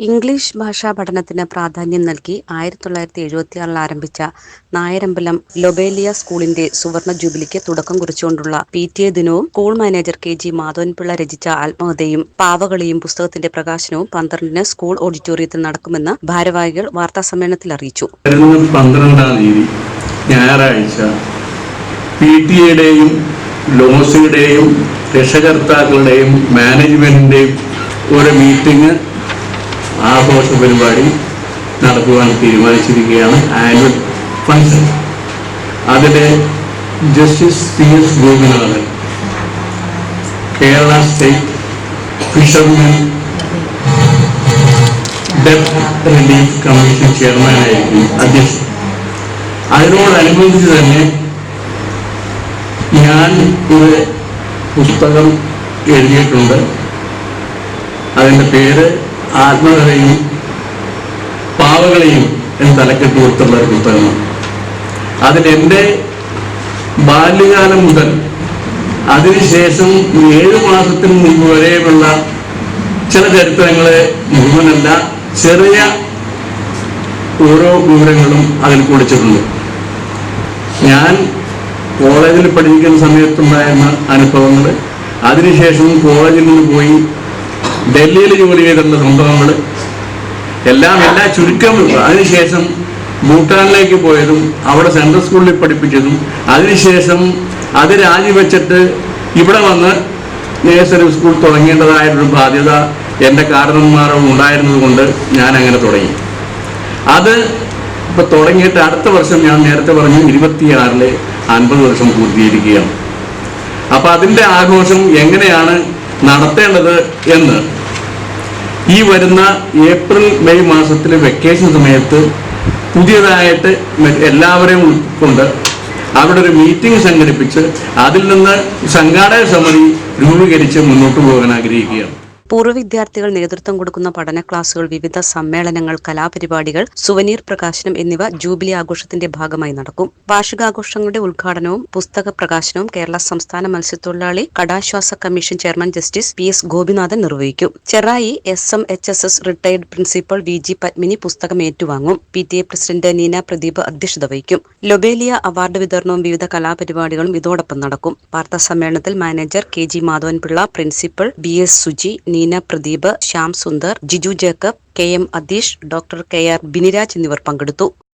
English ഭാഷാ പഠനത്തിന് പ്രാധാന്യം നൽകി ആയിരത്തി തൊള്ളായിരത്തി എഴുപത്തിയാറിൽ ആരംഭിച്ച നായരമ്പലം ലൊബേലിയ സ്കൂളിന്റെ സുവർണ ജൂബിലിക്ക് തുടക്കം കുറിച്ചുകൊണ്ടുള്ള പി ടി എ ദിനവും school manager K G Madhavan Pillai രചിച്ച ആത്മകഥയും പാവകളിയും പുസ്തകത്തിന്റെ പ്രകാശനവും പന്ത്രണ്ടിന് സ്കൂൾ ഓഡിറ്റോറിയത്തിൽ നടക്കുമെന്ന് ഭാരവാഹികൾ വാർത്താ സമ്മേളനത്തിൽ അറിയിച്ചു പന്ത്രണ്ടാം തീയതി ഞായറാഴ്ച. രക്ഷകർത്താക്കളുടെയും മാനേജ്മെന്റിന്റെയും ഒരു മീറ്റിംഗ് ആഘോഷ പരിപാടി നടത്തുവാൻ തീരുമാനിച്ചിരിക്കുകയാണ്. ആനുവൽ ഫംഗ്ഷൻ അതിലെ justice P S Gopinathan Kerala state fishermen dept relief commission ചെയർമാനായിരിക്കും അധ്യക്ഷൻ. അതിനോടനുബന്ധിച്ച് തന്നെ ഞാൻ ഒരു പുസ്തകം എഴുതിയിട്ടുണ്ട്. അതിന്റെ പേര് ആത്മകഥയും പാവകളെയും എന്ന് തലക്കെട്ടി കൊടുത്തുള്ള ഒരു പുസ്തകമാണ്. അതിൽ എന്റെ ബാല്യകാലം മുതൽ അതിനുശേഷം ഏഴു മാസത്തിന് മുമ്പ് വരെയുള്ള ചില ചരിത്രങ്ങളെ മുഴുവനല്ല ചെറിയ ഓരോ വിവരങ്ങളും അതിൽ കുടിച്ചിട്ടുണ്ട്. ഞാൻ കോളേജിൽ പഠിക്കുന്ന സമയത്തുണ്ടായിരുന്ന അനുഭവങ്ങൾ അതിനുശേഷം കോളേജിൽ നിന്ന് പോയി ഡൽഹിയിൽ ജോലി ചെയ്തിട്ടുള്ള സംഭവങ്ങൾ എല്ലാം എല്ലാ ചുരുക്കം അതിനുശേഷം ഭൂട്ടാനിലേക്ക് പോയതും അവിടെ സെൻട്രൽ സ്കൂളിൽ പഠിപ്പിച്ചതും അതിനുശേഷം അത് രാജിവെച്ചിട്ട് ഇവിടെ വന്ന് നേഴ്സറി സ്കൂൾ തുടങ്ങേണ്ടതായിട്ടൊരു ബാധ്യത എന്റെ കാരണന്മാരും ഉണ്ടായിരുന്നത് കൊണ്ട് ഞാൻ അങ്ങനെ തുടങ്ങി. അത് ഇപ്പൊ തുടങ്ങിയിട്ട് അടുത്ത വർഷം ഞാൻ നേരത്തെ പറഞ്ഞു ഇരുപത്തിയാറിലെ അൻപത് വർഷം പൂർത്തീകരിക്കുകയാണ്. അപ്പൊ അതിന്റെ ആഘോഷം എങ്ങനെയാണ് നടത്തേണ്ടത് എന്ന്. ഈ വരുന്ന ഏപ്രിൽ മെയ് മാസത്തിലെ വെക്കേഷൻ സമയത്ത് പുതിയതായിട്ട് എല്ലാവരെയും ഉൾക്കൊണ്ട് അവിടെ ഒരു മീറ്റിംഗ് സംഘടിപ്പിച്ച് അതിൽ നിന്ന് സംഘാടക സമിതി രൂപീകരിച്ച് മുന്നോട്ട് പോകാൻ ആഗ്രഹിക്കുകയാണ്. പൂർവ വിദ്യാർത്ഥികൾ നേതൃത്വം കൊടുക്കുന്ന പഠന ക്ലാസുകൾ വിവിധ സമ്മേളനങ്ങൾ കലാപരിപാടികൾ സുവനീർ പ്രകാശനം എന്നിവ ജൂബിലി ആഘോഷത്തിന്റെ ഭാഗമായി നടക്കും. വാർഷികാഘോഷങ്ങളുടെ ഉദ്ഘാടനവും പുസ്തക പ്രകാശനവും കേരള സംസ്ഥാന മത്സ്യത്തൊഴിലാളി കടാശ്വാസ commission chairman justice P S Gopinathan നിർവഹിക്കും. Cherai S M H S S retired principal V G Padmini പുസ്തകം ഏറ്റുവാങ്ങും. P T A president Neena Pradeep അധ്യക്ഷത വഹിക്കും. ലൊബേലിയ അവാർഡ് വിതരണവും വിവിധ കലാപരിപാടികളും ഇതോടൊപ്പം നടക്കും. വാർത്താ സമ്മേളനത്തിൽ manager K G Madhavan Pillai principal B S Suji Neena Pradeep Shyam Sundar Jiju Jacob K M Atheesh doctor K R Biniraj എന്നിവർ പങ്കെടുത്തു.